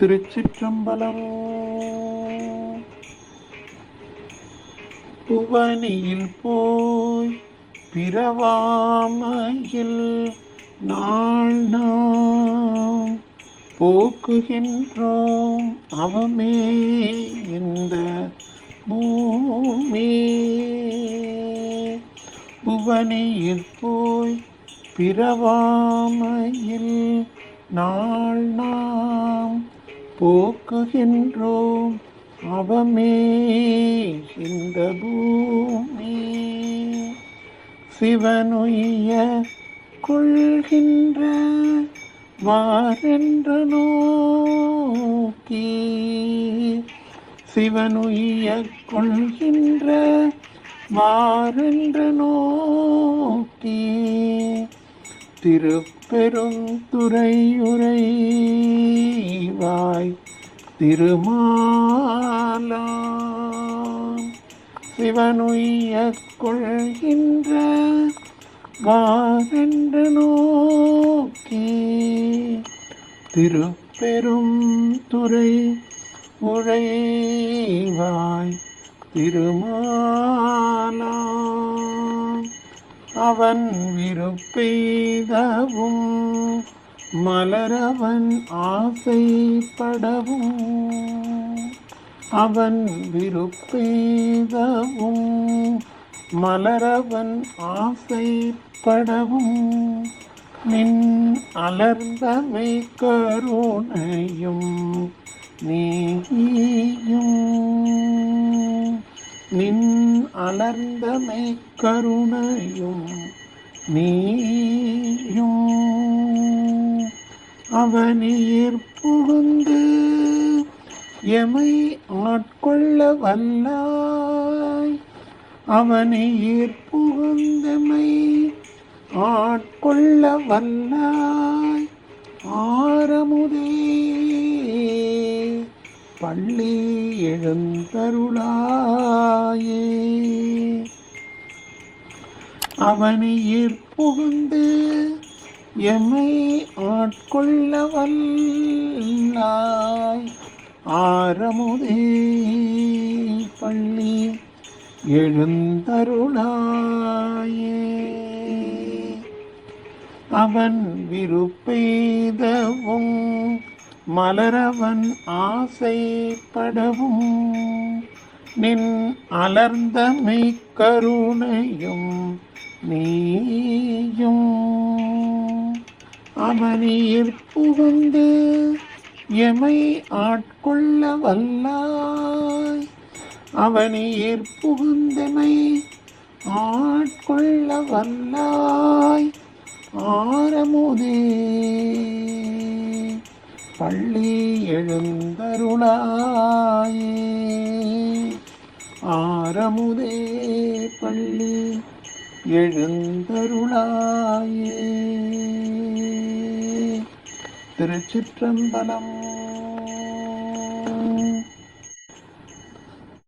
திருச்சிற்றம்பலம். புவனியில் போய் பிறவாமையில் நாள் நாம் போக்குகின்றோம் அவமே இந்த பூமி. புவனியில் போய் பிறவாமையில் நாள் நாம் போக்குகின்றோம் அவமே இந்த பூமி. சிவனுய கொள்கின்ற வாரென்ற நோக்கி. சிவனுய கொள்கின்ற வாரென்ற நோக்கி. திருப்பெருந்துறையுறைவாய் திருமாலாம் சிவனுய கொள்கின்ற வாரென்று நோக்கி திருப்பெரும் துறை உழைவாய் திருமாலாம் அவன் விருப்பெய்தவும் மலரவன் ஆசைப்படவும் அவன் விருப்பேதவும் மலரவன் ஆசைப்படவும் நின் அலர்ந்தமை கருணையும் நீயும் நின் அலர்ந்தமை கருணையும் நீயும். அவனீர் புகுந்து எமை ஆட்கொள்ள வல்லாய் அவனீர் புகுந்தமை ஆட்கொள்ள வல்லாய் ஆரமுதே பள்ளி எழுந்தருளாயே. அவனீர் புகுந்து எமை ஆட்கொள்ள வல்லாய் ஆரமுதே பள்ளி எழுந்தருளாயே. அவன் விருப்பெய்தவும் மலரவன் ஆசைப்படவும் நின் அலர்ந்தமை கருணையும் நீயும் அவனீர் புகுந்து எமை ஆட்கொள்ள வல்லாய். அவனீர் புகுந்தமை ஆட்கொள்ள வல்லாய். ஆரமுதே. பள்ளி எழுந்தருளாயே. ஆரமுதே பள்ளி எழுந்தருளாயே. திருச்சிற்றம்பலம்